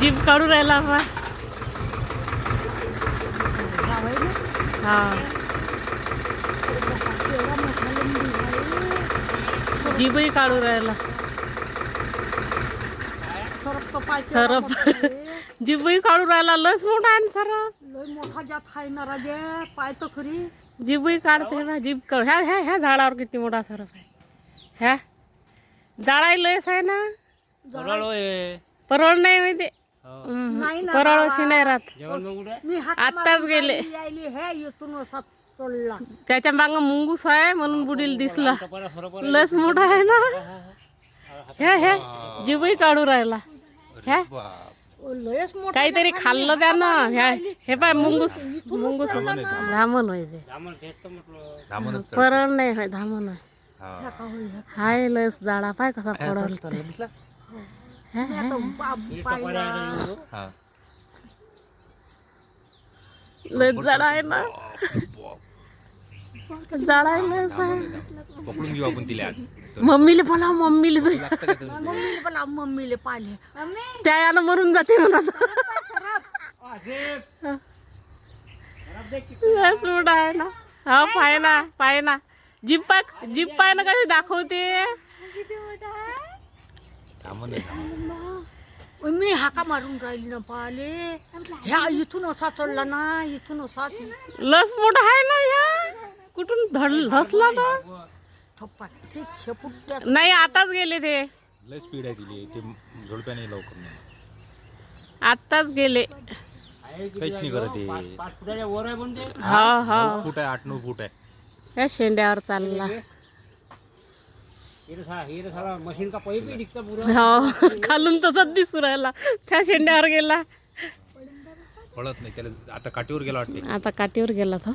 जीभ काढू राहिला हा. जीभही काढू राहिला. सरप. जीभही काढू राहिला. लस मोठा आहे ना सरप. लय मोठा जात आहे ना राजे. पाय तर खरी. जीभही काढते बा जीभ काढ. ह्या ह्या ह्या झाडावर किती मोठा सरप आहे. ह्या. झाडाही लयच आहे ना. परवळ नाही माहिती. नाही ना नाही राहत. मी हात आत्ताच गेले. यायली हे इथून असा चढला त्याच्या मागं मुंगूस आहे म्हणून बुडील दिसला. लस मोठा आहे ना. ह्या ह्या. जीवही काढू राहिला. ह्या. ओ, लयच मोठा काहीतरी खाल्लं त्यानं ह्या. हे पाय मुंगूस. मुंगूस धामण होय ते. धामणच परळ नाही होय धामण होय हा. हाय लस जाडा पाय कसा पडल ते दिसला. हा लस जाडा आहे ना जाडा आहे लस आहे पकडून घेऊ आपण तिला आज मम्मीले बोला मम्मीले तर लागतं का तुला? मम्मीले पण मम्मीले पाहिले त्या यानं मरून जाते म्हणत लस मोठा आहे ना हा पाय ना पाय ना जीप पाय जीप पाय ना कशी दाखवते धामण आहे, मी हाका मारून राहिली ना पाहिले ह्या इथून असा चढला ना इथून असा लस मोठा आहे ना ह्या? कुठून धड धसला तर थप्पा. ते शेपुट्या नाही आताच गेले ते. लय स्पीड आहे तिली ते लवकर नाही. आत्ताच गेले. काहीच नाही करत ते. पाच फुटाच्या वर आहे पण ते. हा हा. फूट आहे आठ नऊ फूट आहे. या शेंड्यावर चालला. हे तर सा- तर साला मशीन का पैप दिखतं पुरं. खालून तसंच दिसू राहिला. त्या शेंड्यावर गेला. पळत नाही त्याला आता काठीवर गेला वाटते. आता काठीवर गेला तो.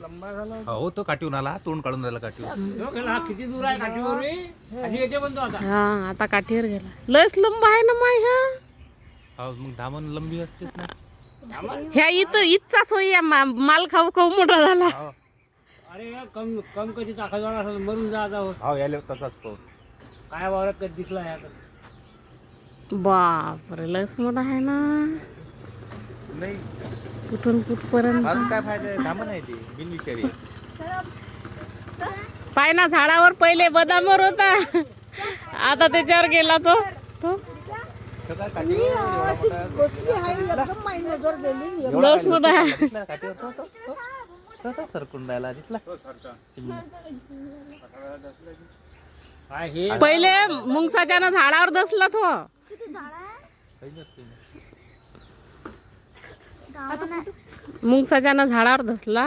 लंबा झाला हो तो काठीवर आला. तोंड काढून राहिला काठीवर. गेला. किती दूर आहे काठीवर हा. आता. काठीवर गेला. लस लंब आहे ना माय ह्या हा मग धामण लंबी असतेच ना. ह्या इथं इथचाच होई माल खाऊ खाऊ मोठा झाला. हो. अरे कम कम कधी वाला असेल मरून जा आता. हो. हो यायला तसाच तो. काय वावरात कधी दिसला आहे आता बापरे लस मोठा आहे ना. नाही. कुठून कुठपर्यंत? काय फायदा आहे? आहे ते बिनविषारी पाय ना झाडावर पहिले बदामवर होता. आता त्याच्यावर गेला तो. तो? तो काय काठीवर एवढा मोठा. बसली आहे? एकदम माई नजर गेली लस मोठा आहे. दिसला काठीवर तो तो तो? तो तो सरकून राहिला दिसला. काय हे? पहिले मुंगसाच्या ना झाडावर दसला तो. काही नसते ना. मुंगसाच्या ना झाडावर धसला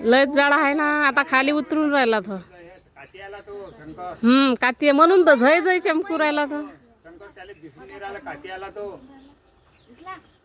लयच झाड आहे ना आता खाली उतरून राहिला तो. हम्म काती आहे. म्हणून तर झय झय चमकू राहिला तो.